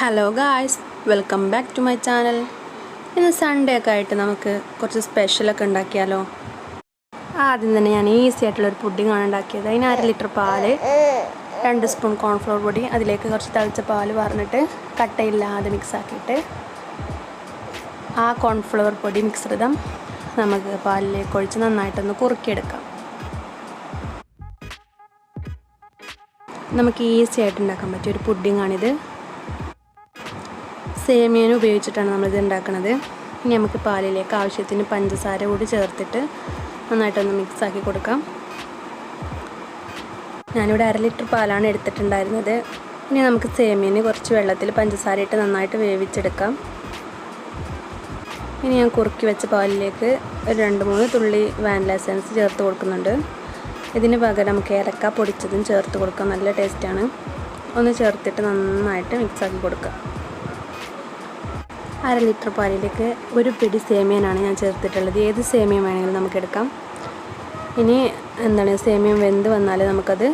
Hello guys welcome back to my channel ഇന്ന് Sunday ഒക്കെ ആയിട്ട് നമുക്ക് കുറച്ച് സ്പെഷ്യലൊക്കെ ഉണ്ടാക്കിയാലോ? ആദ്യം തന്നെ ഞാൻ ഈസി ആയിട്ടുള്ള ഒരു പുഡിംഗ് ആണ് ഉണ്ടാക്കിയത്. അതിന് അര ലിറ്റർ പാൽ രണ്ട് സ്പൂൺ കോൺഫ്ലവർ പൊടി അതിലേക്ക് കുറച്ച് തളിച്ച പാൽ പറഞ്ഞിട്ട് കട്ടയില്ലാതെ മിക്സ് ആക്കിയിട്ട് ആ കോൺഫ്ലവർ പൊടി മിക്സ്ഡം നമുക്ക് പാലിലേക്ക് ഒഴിച്ച് നന്നായിട്ടൊന്ന് കുറുക്കിയെടുക്കാം. നമുക്ക് ഈസി ആയിട്ട് ഉണ്ടാക്കാൻ പറ്റിയ ഒരു പുഡിങ്ങാണിത് സേമിയനും ഉപയോഗിച്ചിട്ടാണ് നമ്മളിത് ഉണ്ടാക്കുന്നത് ഇനി നമുക്ക് പാലിലേക്ക് ആവശ്യത്തിന് പഞ്ചസാര കൂടി ചേർത്തിട്ട് നന്നായിട്ടൊന്ന് മിക്സ് ആക്കി കൊടുക്കാം. ഞാനിവിടെ അര ലിറ്റർ പാലാണ് എടുത്തിട്ടുണ്ടായിരുന്നത്. ഇനി നമുക്ക് സേമിയന് കുറച്ച് വെള്ളത്തിൽ പഞ്ചസാര ഇട്ട് നന്നായിട്ട് വേവിച്ചെടുക്കാം. ഇനി ഞാൻ കുറുക്കി വെച്ച പാലിലേക്ക് ഒരു രണ്ട് മൂന്ന് തുള്ളി വാനില എസൻസ് ചേർത്ത് കൊടുക്കുന്നുണ്ട്. ഇതിന് പകരം നമുക്ക് ഏലക്ക പൊടിച്ചതും ചേർത്ത് കൊടുക്കാം. നല്ല ടേസ്റ്റാണ് ഒന്ന് ചേർത്തിട്ട് നന്നായിട്ട് മിക്സാക്കി കൊടുക്കുക അര ലിറ്റർ പാലിലേക്ക് ഒരു പിടി സേമിയനാണ് ഞാൻ ചേർത്തിട്ടുള്ളത്. ഏത് സേമിയം വേണമെങ്കിലും നമുക്ക് എടുക്കാം. ഇനി എന്താണ് സേമിയം വെന്ത് വന്നാൽ നമുക്കത്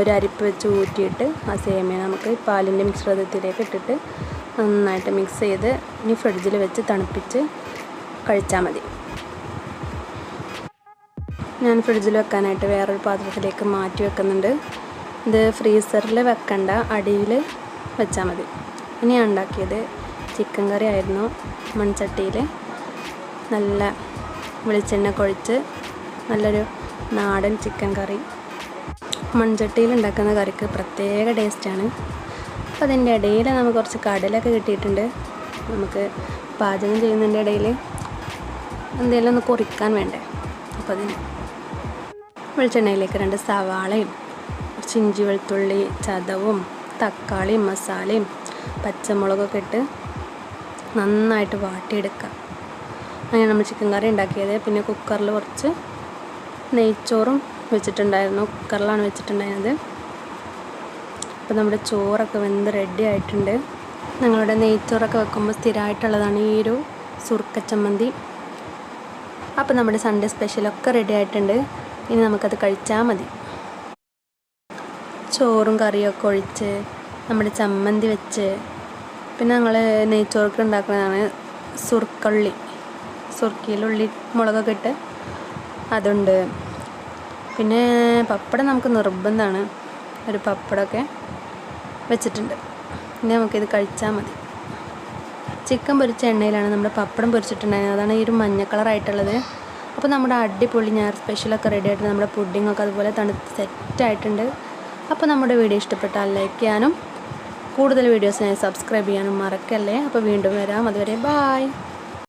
ഒരു അരിപ്പ് വെച്ച് ഊറ്റിയിട്ട് ആ സേമിയ നമുക്ക് പാലിന്റെ മിശ്രിതത്തിലേക്ക് ഇട്ടിട്ട് നന്നായിട്ട് മിക്സ് ചെയ്ത് ഇനി ഫ്രിഡ്ജിൽ വെച്ച് തണുപ്പിച്ച് കഴിച്ചാൽ മതി. ഞാൻ ഫ്രിഡ്ജിൽ വെക്കാനായിട്ട് വേറൊരു പാത്രത്തിലേക്ക് മാറ്റി വെക്കുന്നുണ്ട്. ഇത് ഫ്രീസറിൽ വെക്കണ്ട അടിയിൽ വെച്ചാൽ മതി. ഇനി ഉണ്ടാക്കിയത് ചിക്കൻ കറി ആയിരുന്നു മൺചട്ടിയിൽ നല്ല വെളിച്ചെണ്ണ കൊഴിച്ച് നല്ലൊരു നാടൻ ചിക്കൻ കറി. മൺചട്ടിയിൽ ഉണ്ടാക്കുന്ന കറിക്ക് പ്രത്യേക ടേസ്റ്റാണ് അപ്പോൾ അതിന്റെ ഇടയിൽ നമുക്ക് കുറച്ച് കടലൊക്കെ കിട്ടിയിട്ടുണ്ട്. നമുക്ക് പാചകം ചെയ്യുന്നതിന്റെ ഇടയിൽ എന്തെങ്കിലും ഒന്ന് കുറിക്കാൻ വേണ്ടേ? അപ്പോൾ അതിന് വെളിച്ചെണ്ണയിലേക്ക് രണ്ട് സവാളയും കുറച്ച് ഇഞ്ചി വെളുത്തുള്ളി ചതവും തക്കാളിയും മസാലയും പച്ചമുളകൊക്കെ ഇട്ട് നന്നായിട്ട് വാട്ടിയെടുക്കുക. അങ്ങനെ നമ്മൾ ചിക്കൻ കറി ഉണ്ടാക്കിയത്. പിന്നെ കുക്കറിൽ കുറച്ച് നെയ്ച്ചോറും വെച്ചിട്ടുണ്ടായിരുന്നു. കുക്കറിലാണ് വെച്ചിട്ടുണ്ടായിരുന്നത്. അപ്പോൾ നമ്മുടെ ചോറൊക്കെ വെന്ത് റെഡി ആയിട്ടുണ്ട്. ഞങ്ങളുടെ നെയ്ച്ചോറൊക്കെ വെക്കുമ്പോൾ സ്ഥിരമായിട്ടുള്ളതാണ് ഈ ഒരു സുർക്കച്ചമ്മന്തി അപ്പോൾ നമ്മുടെ സൺഡേ സ്പെഷ്യലൊക്കെ റെഡി ആയിട്ടുണ്ട്. ഇനി നമുക്കത് കഴിച്ചാൽ മതി. ചോറും കറിയൊക്കെ ഒഴിച്ച് നമ്മുടെ ചമ്മന്തി വെച്ച് പിന്നെ ഞങ്ങൾ നെയ്ച്ചോർക്ക് ഉണ്ടാക്കുന്നതാണ് സുർക്കുള്ളി. സുർക്കിയിൽ ഉള്ളി മുളകൊക്കെ ഇട്ട് അതുണ്ട്. പിന്നെ പപ്പടം നമുക്ക് നിർബന്ധമാണ്. ഒരു പപ്പടമൊക്കെ വെച്ചിട്ടുണ്ട്. ഇനി നമുക്കിത് കഴിച്ചാൽ മതി. ചിക്കൻ പൊരിച്ച എണ്ണയിലാണ് നമ്മുടെ പപ്പടം പൊരിച്ചിട്ടുണ്ടായിരുന്നത്. അതാണ് ഈ ഒരു മഞ്ഞ കളറായിട്ടുള്ളത് അപ്പോൾ നമ്മുടെ അടിപൊളി ഞാൻ സ്പെഷ്യലൊക്കെ റെഡി ആയിട്ട് നമ്മുടെ പുഡിങ്ങൊക്കെ അതുപോലെ തണുത്ത് സെറ്റായിട്ടുണ്ട് അപ്പോൾ നമ്മുടെ വീഡിയോ ഇഷ്ടപ്പെട്ടാൽ ലൈക്ക് ചെയ്യാനും കൂടുതൽ വീഡിയോസിനായി സബ്സ്ക്രൈബ് ചെയ്യാനും മറക്കല്ലേ? അപ്പോൾ വീണ്ടും വരാം. അതുവരെ ബായ്